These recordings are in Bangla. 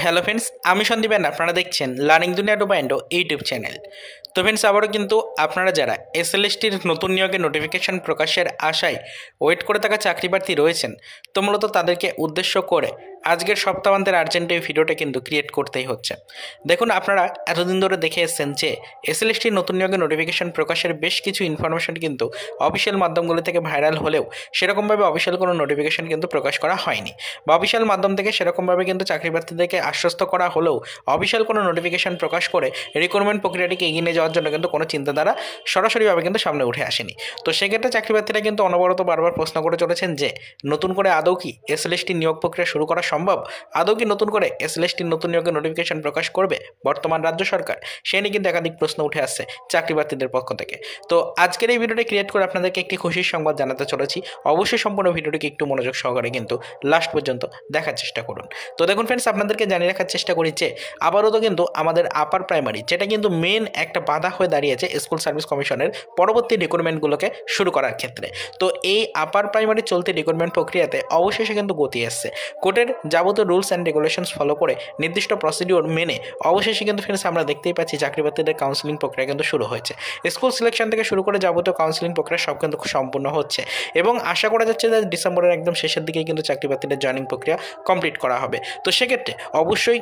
হ্যালো ফ্রেন্ডস আমি সন্দীপেন আপনারা দেখছেন লার্নিং দুনিয়া ডোবাইন্ডো ইউটিউব চ্যানেল তো ফ্রেন্ডস আবারও কিন্তু আপনারা যারা এসএলএসটির নতুন নিয়োগের নোটিফিকেশন প্রকাশের আশায় ওয়েট করে থাকা চাকরি প্রার্থী রয়েছেন, তো মূলত তাদেরকে উদ্দেশ্য করে আজকের সপ্তাহান্তের আর্জেন্ট এই ভিডিওটা কিন্তু ক্রিয়েট করতেই হচ্ছে। দেখুন, আপনারা এতদিন ধরে দেখে এসেছেন যে এসএলএসটির নতুন নিয়োগের নোটিফিকেশন প্রকাশের বেশ কিছু ইনফরমেশন কিন্তু অফিসিয়াল মাধ্যমগুলি থেকে ভাইরাল হলেও সেরকমভাবে অফিসিয়াল কোনো নোটিফিকেশন কিন্তু প্রকাশ করা হয়নি বা অফিসিয়াল মাধ্যম থেকে সেরকমভাবে কিন্তু চাকরি প্রার্থীদেরকে আশ্বস্ত করা হলেও অফিসিয়াল কোনো নোটিফিকেশন প্রকাশ করে রিক্রুটমেন্ট প্রক্রিয়াটিকে এগিয়ে নিয়ে যাওয়ার জন্য কিন্তু কোনো চিন্তাধারা সরাসরিভাবে কিন্তু সামনে উঠে আসেনি। তো সেক্ষেত্রে চাকরি প্রার্থীরা কিন্তু অনবরত বারবার প্রশ্ন করে চলেছেন যে নতুন করে আদৌ কি এসএলএসটি নিয়োগ প্রক্রিয়া শুরু করা সম্ভব? আদৌ কি নতুন করে এসএলএসটির নতুন নিয়োগের নোটিফিকেশন প্রকাশ করবে? বর্তমান রাজ্য সরকার, সে নিয়ে কিন্তু একাধিক প্রশ্ন উঠে আসছে চাকরি প্রার্থীদের পক্ষ থেকে। তো আজকের এই ভিডিওটি ক্রিয়েট করে আপনাদেরকে একটি খুশির সংবাদ জানাতে চলেছি। অবশ্যই সম্পূর্ণ ভিডিওটিকে একটু মনোযোগ সহকারে কিন্তু লাস্ট পর্যন্ত দেখার চেষ্টা করুন। তো দেখুন ফ্রেন্ডস আপনাদেরকে জানিয়ে রাখার চেষ্টা করি যে আবারও তো কিন্তু আমাদের আপার প্রাইমারি যেটা কিন্তু মেন একটা বাধা হয়ে দাঁড়িয়েছে স্কুল সার্ভিস কমিশনের পরবর্তী রিক্রুটমেন্টগুলোকে শুরু করার ক্ষেত্রে। তো এই আপার প্রাইমারি চলতি রিক্রুটমেন্ট প্রক্রিয়াতে অবশেষে কিন্তু গতি এসছে। কোর্টের যাবতীয় রুলস অ্যান্ড রেগুলেশনস ফলো করে নির্দিষ্ট প্রসিডিওর মেনে অবশেষে কিন্তু ফ্রেন্ডস আমরা দেখতেই পাচ্ছি চাকরি প্রার্থীদের কাউন্সিলিং প্রক্রিয়া কিন্তু শুরু হয়েছে। স্কুল সিলেকশন থেকে শুরু করে যাবতীয় কাউন্সিলিং প্রক্রিয়া সব কিন্তু সম্পূর্ণ হচ্ছে এবং আশা করা যাচ্ছে যে ডিসেম্বরের একদম শেষের দিকেই কিন্তু চাকরি প্রার্থীদের জয়নিং প্রক্রিয়া কমপ্লিট করা হবে। তো সেক্ষেত্রে অবশ্যই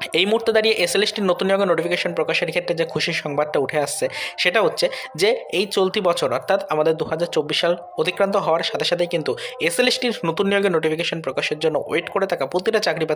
এই মুহূর্তে দাঁড়িয়ে এসএলএসটির নতুন নিয়োগের নোটিফিকেশন প্রকাশের ক্ষেত্রে যে খুশির সংবাদটা উঠে আসছে, সেটা হচ্ছে যে এই চলতি বছর, অর্থাৎ আমাদের দু হাজার চব্বিশ সাল অতিক্রান্ত হওয়ার সাথে সাথেই কিন্তু এসএলএসটির নতুন নিয়োগের নোটিফিকেশন প্রকাশের জন্য ওয়েট করে থাকা প্রতিটা চাকরি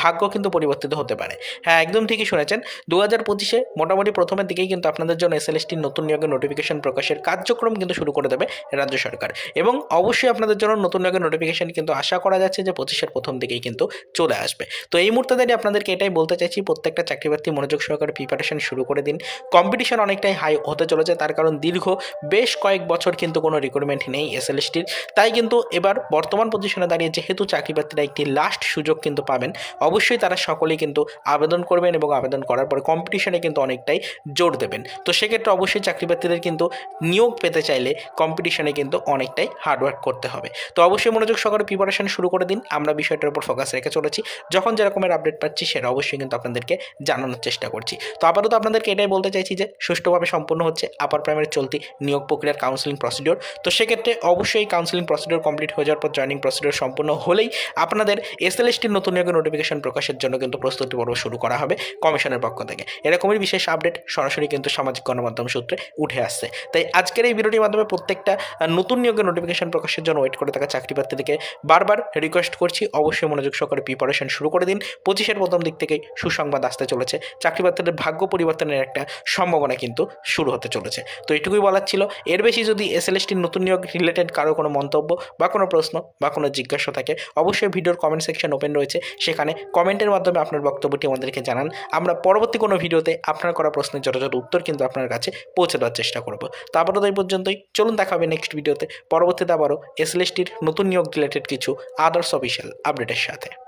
ভাগ্য কিন্তু পরিবর্তিত হতে পারে। হ্যাঁ একদম ঠিকই শুনেছেন। দু হাজার পঁচিশে মোটামুটি প্রথমের দিকেই কিন্তু আপনাদের জন্য এসএলএসটির নতুন নিয়োগের নোটিফিকেশন প্রকাশের কার্যক্রম কিন্তু শুরু করে দেবে রাজ্য সরকার। এবং অবশ্যই আপনাদের জন্য নতুন নিয়োগের নোটিফিকেশন কিন্তু আশা করা যাচ্ছে যে পঁচিশের প্রথম দিকেই কিন্তু চলে আসবে। তো এই মুহূর্তে দাঁড়িয়ে আপনাদেরকে এটাই বলতে চাইছি, প্রত্যেকটা চাকরি প্রার্থী মনোযোগ সহকারে প্রিপারেশন শুরু করে দিন। কম্পিটিশন অনেকটাই হাই হতে চলেছে, তার কারণ দীর্ঘ বেশ কয়েক বছর কিন্তু কোনো রিক্রুটমেন্ট নেই এসএলএসটির তাই কিন্তু এবার বর্তমান পজিশনে দাঁড়িয়ে যেহেতু চাকরি প্রার্থীরা একটি লাস্ট সুযোগ কিন্তু পাবেন, অবশ্যই তারা সকলেই কিন্তু আবেদন করবেন এবং আবেদন করার পরে কম্পিটিশনে কিন্তু অনেকটাই জোর দেবেন। তো সেক্ষেত্রে অবশ্যই চাকরি প্রার্থীদের কিন্তু নিয়োগ পেতে চাইলে কম্পিটিশনে কিন্তু অনেকটাই হার্ডওয়ার্ক করতে হবে। তো অবশ্যই মনোযোগ সহকারে প্রিপারেশন শুরু করে দিন, আমরা বিষয়টার উপর ফোকাস রেখে চলেছি। যখন যেরকমের আপডেট পাচ্ছি, সেটা অবশ্যই কিন্তু আপনাদেরকে জানানোর চেষ্টা করছি। তো আপাতত আপনাদেরকে এটাই বলতে চাইছি যে, সুষ্ঠুভাবে সম্পূর্ণ হচ্ছে আপার প্রাইমারি চলতি নিয়োগ প্রক্রিয়ার কাউন্সিলিং প্রসিডিওর তো সেক্ষেত্রে অবশ্যই কাউন্সিলিং প্রসিডিওর কমপ্লিট হয়ে যাওয়ার পর জয়নিং প্রসিডিওর সম্পূর্ণ হলেই আপনাদের এসএলএসটির নতুন নিয়োগের নোটিফিকেশন প্রকাশের জন্য কিন্তু প্রস্তুতি পর্ব শুরু করা হবে কমিশনের পক্ষ থেকে। এরকমই বিশেষ আপডেট সরাসরি কিন্তু সামাজিক গণমাধ্যম সূত্রে উঠে আসছে। তাই আজকের এই ভিডিওটির মাধ্যমে প্রত্যেকটা নতুন নিয়োগের নোটিফিকেশন প্রকাশের জন্য ওয়েট করে থাকা চাকরি প্রার্থীদেরকে বারবার রিকোয়েস্ট করছি। অবশ্যই মনোযোগ সহকারে প্রিপারেশন শুরু করে দিন। পঁচিশের প্রথম দিক থেকেই সুসংবাদ আসতে চলেছে। চাকরি প্রার্থীদের ভাগ্য পরিবর্তনের একটা সম্ভাবনা কিন্তু শুরু হতে চলেছে। তো এটুকুই বলার ছিল। এর বেশি যদি এস এসএলএসটির নতুন নিয়োগ রিলেটেড কারও কোনো মন্তব্য বা কোনো প্রশ্ন বা কোনো জিজ্ঞাসা থাকে, অবশ্যই ভিডিওর কমেন্ট সেকশন ওপেন রয়েছে। সেখানে কমেন্টের মাধ্যমে আপনার বক্তব্যটি আমাদেরকে জানান। আমরা পরবর্তী কোনো ভিডিওতে আপনার করা প্রশ্নের যথাযথ উত্তর কিন্তু আপনার কাছে পৌঁছে দেওয়ার চেষ্টা করব। তো আপাতত এই পর্যন্তই। চলুন দেখা হবে নেক্সট ভিডিওতে পরবর্তীতে আবারও এস এসএলএসটির নতুন নিয়োগ রিলেটেড কিছু আদার্স অফিসিয়াল আপডেটের সাথে।